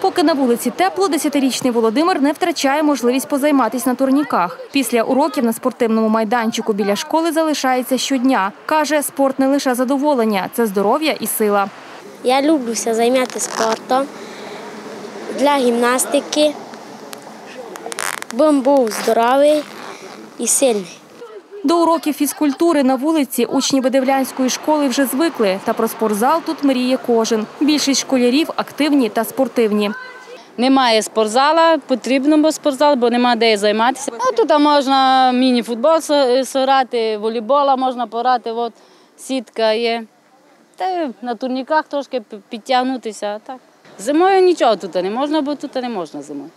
Поки на вулиці тепло, десятирічний Володимир не втрачає можливість позайматися на турніках. Після уроків на спортивному майданчику біля школи залишається щодня. Каже, спорт не лише задоволення, це здоров'я і сила. Я люблюся займатися спортом для гімнастики, бо був здоровий і сильний. До уроків фізкультури на вулиці учні Бедевлянської школи вже звикли, та про спортзал тут мріє кожен. Більшість школярів активні та спортивні. Немає спортзала, потрібно бо спортзал, бо немає де займатися. Ну, тут можна міні-футбол со- сограти, волейбола можна пограти, от сітка є. Та на турніках трошки підтягнутися. Так. Зимою нічого тут не можна, бо тут не можна зимою.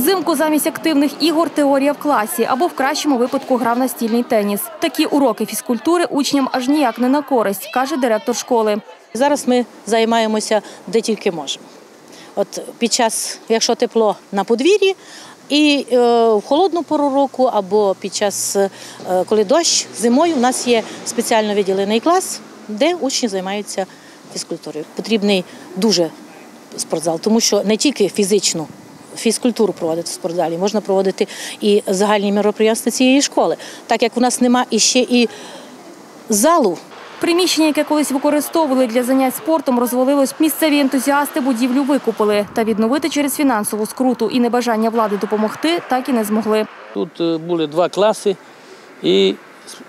Взимку замість активних ігор теорія в класі або в кращому випадку грав настільний теніс. Такі уроки фізкультури учням аж ніяк не на користь, каже директор школи. Зараз ми займаємося де тільки можемо. От під час, якщо тепло на подвір'ї, і е, в холодну пору року, або під час, е, коли дощ, зимою у нас є спеціально виділений клас, де учні займаються фізкультурою. Потрібний дуже спортзал, тому що не тільки фізичну фізкультуру проводити в спортзалі, можна проводити і загальні мероприємства цієї школи. Так як у нас нема іще і залу Приміщення, яке колись використовували для занять спортом, розвалилось. Місцеві ентузіасти будівлю викупили. Та відновити через фінансову скруту і небажання влади допомогти так і не змогли. Тут е, були два класи, і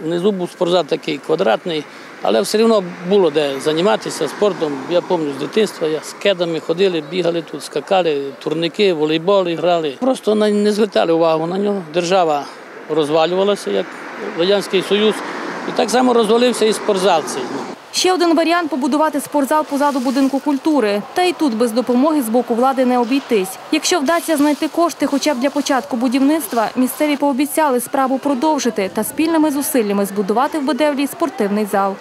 внизу був спортзал такий квадратний, але все одно було де займатися спортом. Я пам'ятаю з дитинства, я з кедами ходили, бігали тут, скакали, турники, волейбол грали. Просто не звертали увагу на нього. Держава розвалювалася, як Радянський Союз, і так само розвалився і спортзал цей. Ще один варіант побудувати спортзал позаду будинку культури. Та й тут без допомоги з боку влади не обійтись. Якщо вдасться знайти кошти хоча б для початку будівництва, місцеві пообіцяли справу продовжити та спільними зусиллями збудувати в Бодевлі спортивний зал.